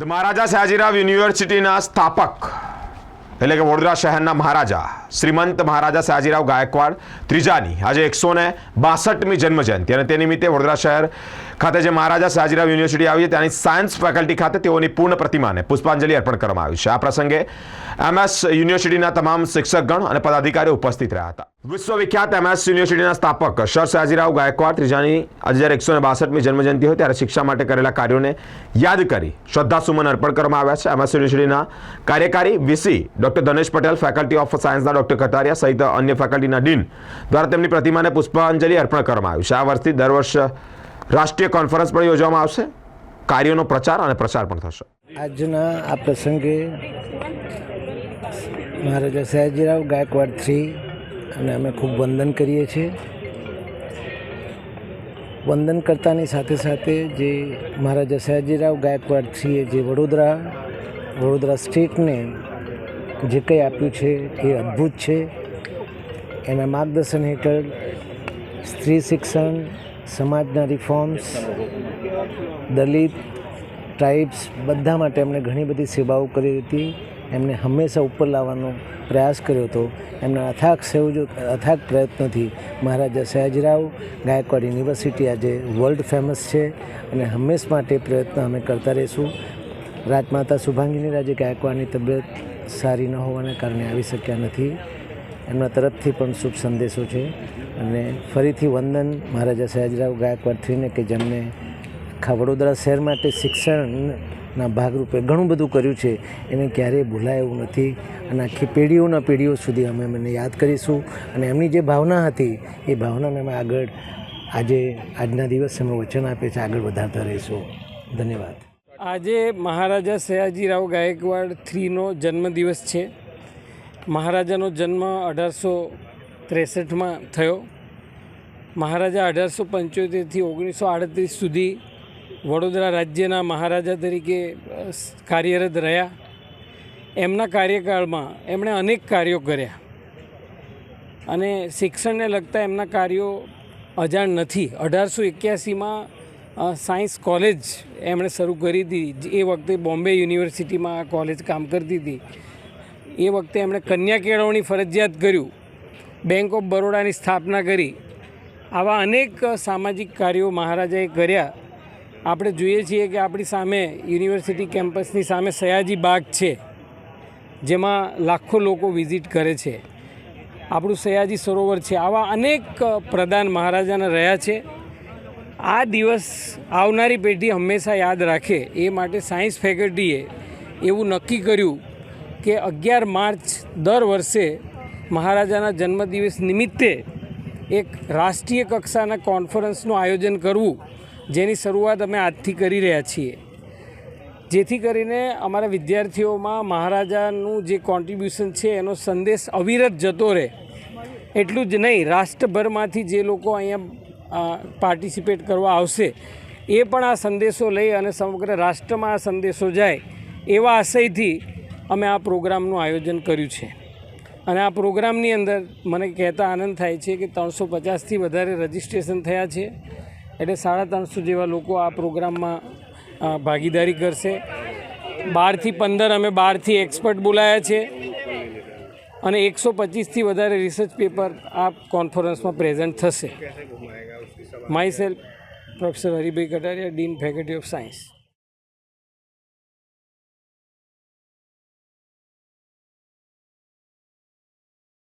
મહારાજા સયાજીરાવ યુનિવર્સિટીના સ્થાપક, એટલે કે વડોદરા શહેરના મહારાજા, શ્રીમંત મહારાજા સયાજીરાવ ગાયકવાડ ત્રીજાની, આજે એકસો ને બાસઠમી જન્મજયંતિ અને તે નિમિત્તે વડોદરા શહેર ખાતે જે મહારાજા સયાજીરાવ યુનિવર્સિટી આવી છે, ત્યાંની સાયન્સ ફેકલ્ટી ખાતે તેઓની પૂર્ણ પ્રતિમાને પુષ્પાંજલિ અર્પણ કરવામાં આવી છે. આ પ્રસંગે એમએસ યુનિવર્સિટીના તમામ શિક્ષકગણ અને પદાધિકારીઓ ઉપસ્થિત રહ્યા હતા. વિશ્વવિખ્યાત એમએસ યુનિવર્સિટીના સ્થાપક સર સયાજીરાવ ગાયકવાડ ત્રીજાની આજે જ્યારે એકસો બાસઠમી જન્મજયંતિ હોય ત્યારે શિક્ષા માટે કરેલા કાર્યોને યાદ કરી શ્રદ્ધાસુમન અર્પણ કરવામાં આવ્યા છે. એમએસ યુનિવર્સિટીના કાર્યકારી VC doctor Dhanesh Patel, faculty of સાયન્સના ડોક્ટર કટારિયા સહિત અન્ય ફેકલ્ટીના ડીન દ્વારા તેમની પ્રતિમાને પુષ્પાંજલિ અર્પણ કરવામાં આવ્યું છે. આ વર્ષથી દર વર્ષ રાષ્ટ્રીય કોન્ફરન્સ પણ યોજવામાં આવશે. કાર્યોનો પ્રચાર અને પ્રસાર પણ થશે. આજના આ પ્રસંગે મહારાજા સયાજીરાવ ગાયકવાડ થ્રી અને અમે ખૂબ વંદન કરીએ છીએ. વંદન કરતાની સાથે સાથે જે મહારાજા સયાજીરાવ ગાયકવાડ થ્રીએ જે વડોદરા વડોદરા સ્ટેટને જે કંઈ આપ્યું છે એ અદ્ભુત છે. એના માર્ગદર્શન હેઠળ સ્ત્રી શિક્ષણ, સમાજના રિફોર્મ્સ, દલિત, ટ્રાઇબ્સ, બધા માટે એમણે ઘણી બધી સેવાઓ કરી હતી. એમને હંમેશા ઉપર લાવવાનો પ્રયાસ કર્યો હતો. એમના અથાગ સંયોજક અથાગ પ્રયત્નોથી મહારાજા સયાજીરાવ ગાયકવાડ યુનિવર્સિટી આજે વર્લ્ડ ફેમસ છે અને હંમેશ માટે પ્રયત્ન અમે કરતા રહીશું. રાજમાતા શુભાંગીની રાજે ગાયકવાડની તબિયત સારી ન હોવાના કારણે આવી શક્યા નથી. એમના તરફથી પણ શુભ સંદેશો છે અને ફરીથી વંદન મહારાજા સયાજીરાવ ગાયકવાડ થઈને કે જેમને આખા વડોદરા શહેર માટે શિક્ષણના ભાગરૂપે ઘણું બધું કર્યું છે. એને ક્યારેય ભૂલાય એવું નથી. અને આખી પેઢીઓના પેઢીઓ સુધી અમે એમને યાદ કરીશું. અને એમની જે ભાવના હતી, એ ભાવનાને અમે આગળ આજે, આજના દિવસે અમે વચન આપે છે, આગળ વધારતા રહીશું. ધન્યવાદ. આજે મહારાજા સયાજીરાવ ગાયકવાડ થ્રીનો જન્મદિવસ છે. મહારાજાનો જન્મ અઢારસો ત્રેસઠમાં થયો. મહારાજા અઢારસો પંચોતેરથી ઓગણીસો આડત્રીસ સુધી વડોદરા રાજ્યના મહારાજા તરીકે કાર્યરત રહ્યા. એમના કાર્યકાળમાં એમણે અનેક કાર્યો કર્યા. અને શિક્ષણને લગતા એમના કાર્યો અજાણ નથી. અઢારસો એક્યાસીમાં સાયન્સ કોલેજ એમણે શરૂ કરી હતી એ વખતે બોમ્બે યુનિવર્સિટીમાં આ કોલેજ કામ કરતી હતી. એ વખતે એમણે કન્યા કેળવણી ફરજિયાત કર્યું. બેંક ઓફ બરોડાની સ્થાપના કરી. આવા અનેક સામાજિક કાર્યો મહારાજાએ કર્યા. આપણે જોઈએ છીએ કે આપણી સામે યુનિવર્સિટી કેમ્પસની સામે સયાજી બાગ છે, જેમાં લાખો લોકો વિઝિટ કરે છે. આપણું સયાજી સરોવર છે. આવા અનેક પ્રધાન મહારાજાના રહ્યા છે. આ દિવસ આવનારી પેઢી હંમેશા યાદ રાખે. એ માટે સાયન્સ ફેકલ્ટીએ એવું નક્કી કર્યું કે અગિયાર માર્ચ દર વર્ષે મહારાજાના જન્મદિવસ નિમિત્તે એક રાષ્ટ્રીય કક્ષાના કોન્ફરન્સનું આયોજન કરવું જેની શરૂઆત અમે આજથી કરી રહ્યા છીએ. જેથી કરીને અમારા વિદ્યાર્થીઓમાં મહારાજાનું જે કોન્ટ્રીબ્યુશન છે, એનો સંદેશ અવિરત જતો રહે. એટલું જ નહીં, રાષ્ટ્રભરમાંથી જે લોકો અહીંયા પાર્ટિસિપેટ કરવા આવશે, એ પણ આ સંદેશો લઈ અને સમગ્ર રાષ્ટ્રમાં આ સંદેશો જાય, એવા આશયથી અમે આ પ્રોગ્રામનું આયોજન કર્યું છે. અને આ પ્રોગ્રામની અંદર મને કહેતા આનંદ થાય છે કે ત્રણસો પચાસથી વધારે રજિસ્ટ્રેશન થયા છે. એટલે સાડા ત્રણસો જેવા લોકો આ પ્રોગ્રામમાં ભાગીદારી કરશે. બારથી પંદર અમે બારથી એક્સપર્ટ બોલાયા છે. અને એકસો પચીસથી વધારે રિસર્ચ પેપર આ કોન્ફરન્સમાં પ્રેઝન્ટ થશે. Myself professor Haribhai Kataria dean faculty of science